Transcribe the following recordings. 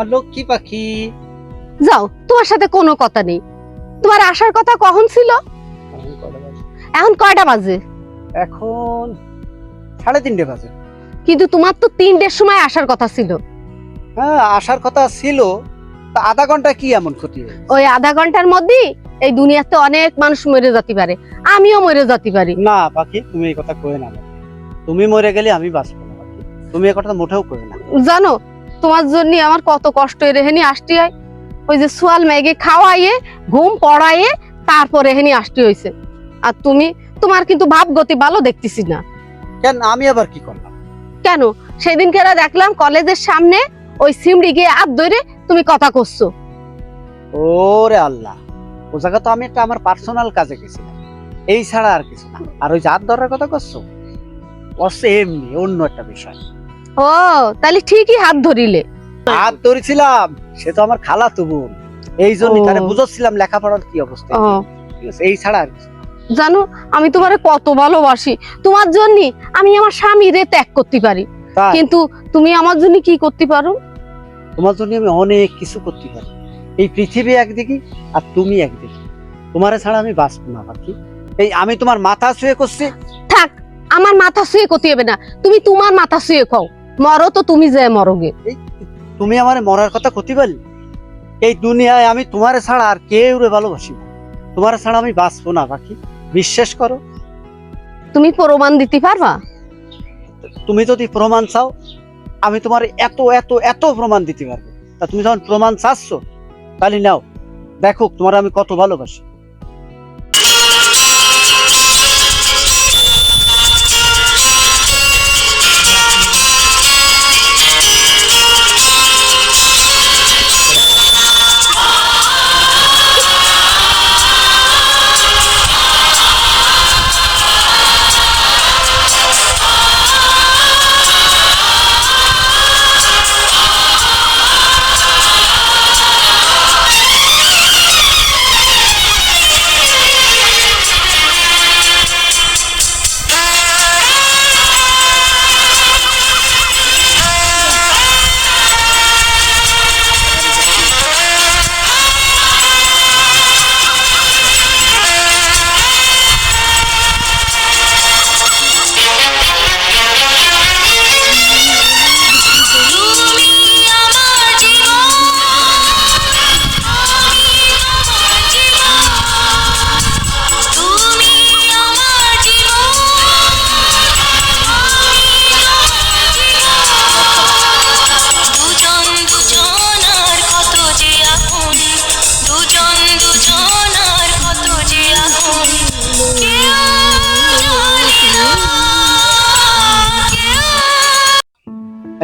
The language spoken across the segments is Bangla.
আমার লক্ষ্মী পাখি। যাও তোমার সাথে কোনো কথা নেই। তোমার আসার কথা কখন ছিল? এখন কয়টা বাজে? এখন সাড়ে তিনটে বাজে। কিন্তু তোমার তো তিনটের সময় আসার কথা ছিল। হ্যাঁ আসার কথা ছিল তা আধা ঘণ্টা কি এমন ক্ষতি ওই আধা ঘণ্টার মধ্যেই এই দুনিয়াতে অনেক মানুষ মরে যেতে পারে। আমিও মরে যেতে পারি। না পাখি তুমি এই কথা কয়ে না তুমি মরে গেলে আমি বাঁচবো না পাখি। তুমি এই কথা মোটেও কয়ে না। জানো তোমার জন্য আমার কত কষ্ট রেহেনি আসতে হয়। ওই যে সোয়াল মেঘে খাওয়াইয়ে ঘুম পড়াইয়ে তারপর এহেনি আসতে হয়েছে আর তুমি তোমার কিন্তু ভাব গতি ভালো দেখতেছি না। কেন? আমি আবার কি করলাম? কেন? সেদিনকে দেখলাম কলেজের সামনে ওই সিমড়ি গিয়ে হাত ধরে তুমি কথা করছ ওরে আল্লাহ। ও জায়গা তো আমি একটা আমার পার্সোনাল কাজে গেছিলাম। এই ছাড়া আর কিছু না। আর ওই জাত ধরার কথা করছ অসে এমনি অন্য একটা বিষয়। ও তাহলে ঠিকই হাত ধরিলে। হাত ধরেছিলাম সে তো আমার খালা বোন। এই জন্য। তারা বুঝাচ্ছিলাম লেখাপড়ার কি অবস্থা? এই ছাড়া আর জানো আমি তোমারে কত ভালোবাসি। তোমার জন্য আমি আমার স্বামীরে ত্যাগ করতে পারি। কিন্তু তুমি আমার জন্য কি করতে পারো? তোমার জন্য আমি অনেক কিছু করতে পারি। এই পৃথিবী একদিকে আর তুমি একদিকে। তোমার ছাড়া আমি বাঁচবো না পাখি এই আমি তোমার মাথা শুয়ে করছি। থাক আমার মাথা শুয়ে করতে হবে না। তুমি তোমার মাথা শুয়ে খাও। মরো তো তুমি যে মরোগে। তুমি আমার মরার কথা করতে পারলি এই দুনিয়ায় আমি তোমার ছাড়া আর কেউ রে ভালোবাসি না। তোমার ছাড়া আমি বাঁচবো না বাকি। বিশ্বাস করো। তুমি প্রমাণ দিতে পারবা? তুমি যদি প্রমাণ চাও আমি তোমার এত এত এত প্রমাণ দিতে পারব। তা তুমি যখন প্রমাণ চাচ্ছ তাহলে নাও। দেখো তোমার আমি কত ভালোবাসি।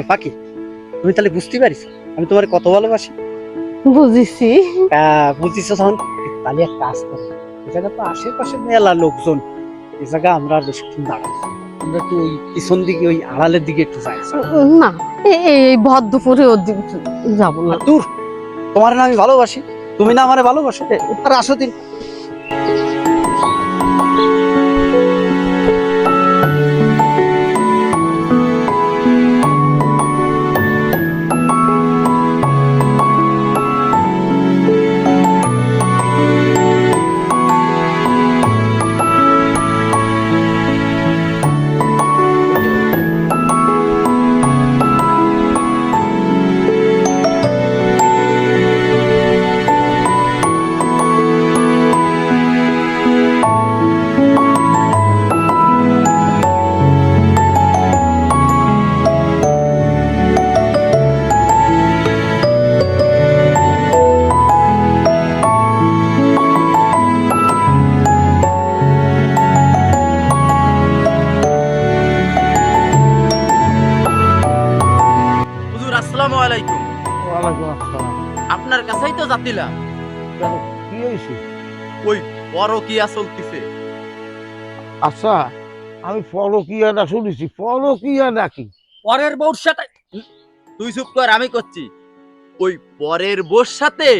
পাখি? তুমি তাহলে বুঝতে পারিস আমি তোমার কত ভালোবাসি। বুঝেছি। আহ, বুঝিস তখন তাহলে এক কাজ করো এই জায়গা তো আশেপাশে মেলা লোকজন এই জায়গা আমরা আর বেশিক্ষণ দাঁড়াবো। আমরা একটু ওই পিছন দিকে ওই আড়ালের দিকে একটু যাই। না এই ভর দুপুরে ওর দিকে যাব না। দূর তোমার না আমি ভালোবাসি তুমি না আমারে ভালোবাসো? আর আসো দিন। কেন? কি হয়েছে? ওই পরকিয়া চলতিছে। আচ্ছা আমি শুনেছি। পরকিয়া নাকি? পরের বউর সাথে তুই চুপ কর আমি করছি। ওই পরের বউর সাথে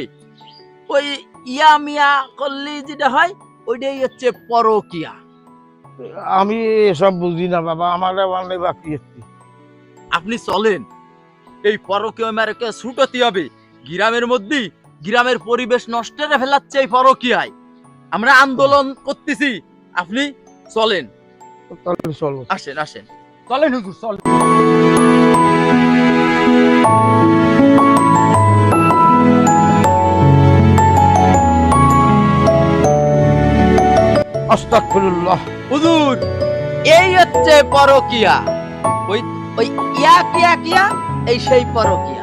ওই ইয়া মিয়া করলি যেটা হয় ওইটাই হচ্ছে পরকিয়া। আমি এসব বুঝি না বাবা আমার বাকি আপনি চলেন। এই পরকীয় মেরেকে ছুটতে হবে। গ্রামের মধ্যে গ্রামের পরিবেশ নষ্টের ফেলাচ্ছে এই পরকীয়ায়। আমরা আন্দোলন করতেছি। আপনি চলেন। তাহলে চলো আসেন আসেন। চলেন হুজুর চলেন। আস্তাগফিরুল্লাহ। হুজুর এই হচ্ছে পরকিয়া। ওই ওই ইয়া কিয়া কিয়া? এই সেই পরকিয়া।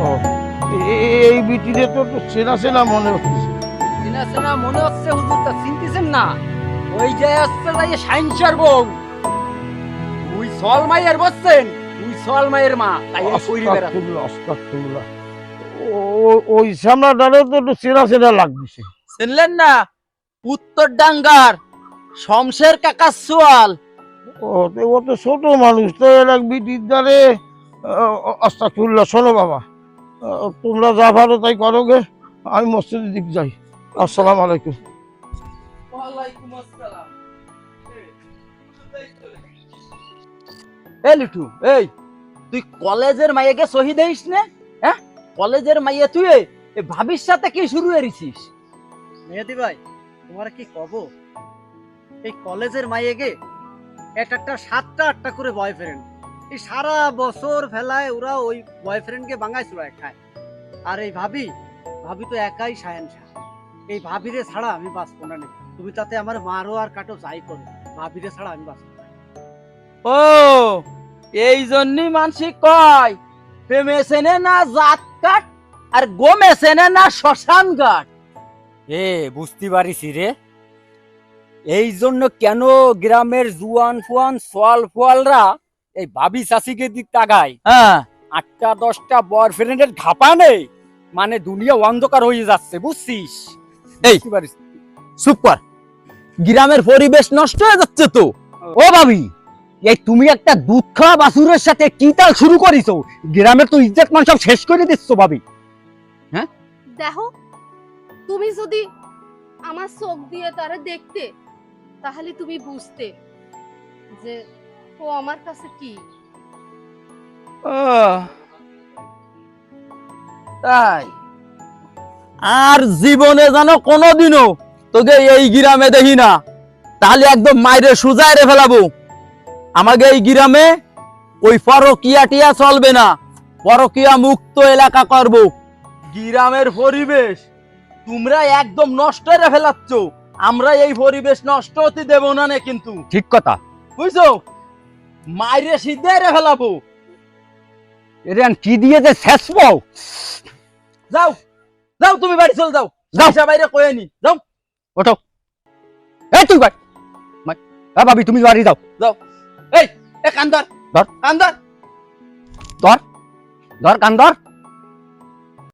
ও। এই বিটিরে তো একটু চেনা চেনা মনে হচ্ছে। চিনা চেনা মনে হচ্ছে হুজুর তা চিনতেছেন না? ওই যে আসছে সাইন্সার বউ। তুই সল বসছেন তুই সল মা তাই কইরি বেড়া আস্তাগফিরুল্লাহ আস্তাগফিরুল্লাহ। ও- ওই তো একটু চেনা চেনা লাগছে শুনলেন না? উত্তর ডাঙ্গার শমশের কাকা সোয়াল। ও তো ছোট মানুষ তো এর এক বিটির দ্বারে আস্তাগফিরুল্লাহ শোনো বাবা। তোমরা যা ভালো তাই করো গে। আমি মসজিদের দিক যাই। আসসালাম আলাইকুম। এই লিটু, এই, তুই কলেজের না? হ্যাঁ? কলেজের তুই এ শুরু ভাই, তোমার কি কব এই কলেজের একটা সাতটা আটটা করে বয়ফ্রেন্ড সারা বছর ফেলায় ওরা ওই বয়ফ্রেন্ডকে বাঙায় চুড়ায় খায় আর এই ভাবি ভাবি তো একাই সায়ন শাহ। এই ভাবিরে ছাড়া আমি বাঁচবো না নে। তুমি তাতে আমার মারো আর কাটো যাই করো। ভাবিরে ছাড়া আমি বাঁচবো না। ও এই জন্যই মানসিক কয় প্রেমে চেনে না জাত কাট আর গমে চেনে না শ্মশান ঘাট। এ বুঝতে পারিছি রে। এই জন্য কেন গ্রামের জুয়ান ফুয়ান সোয়াল ফুয়ালরা এই ভাবি চাষিকে দিক তাগায় হ্যাঁ। আটটা দশটা বয়ফ্রেন্ডের ঘাপা নেই মানে দুনিয়া অন্ধকার হয়ে যাচ্ছে বুঝছিস? এই। কর। গ্রামের পরিবেশ নষ্ট হয়ে যাচ্ছে তো। ও। ভাবি এই তুমি একটা দুধ খাওয়া বাসুরের সাথে কি তাল শুরু করিছো? গ্রামের তো ইজ্জত মান সব শেষ করে দিচ্ছ ভাবি হ্যাঁ? দেখো তুমি যদি আমার চোখ দিয়ে তারা দেখতে তাহলে তুমি বুঝতে যে ও আমার কাছে কি? তাই। আর জীবনে যেন কোনোদিনও তোকে এই গ্রামে দেখি না। তাহলে একদম মাইরে সুজায় রে ফেলাবো। আমাকে এই গ্রামে ওই পরকিয়া টিয়া চলবে না। পরকিয়া মুক্ত এলাকা করব। গ্রামের পরিবেশ তোমরা একদম নষ্ট রে ফেলাচ্ছ। আমরা এই পরিবেশ নষ্ট হতে দেব না নে কিন্তু। ঠিক কথা। বুঝছ? মাইরে সিদ্ধে রে ফেলাবো। এরে কি দিয়ে যে শেষ পাও যাও যাও তুমি বাড়ি চল যাও। যাও। যাও বাইরে কয়ে নি যাও। ওঠো। এই তুই তুমি বাড়ি যাও। এই এ কান্দর ধর। কান্দর। ধর। ধর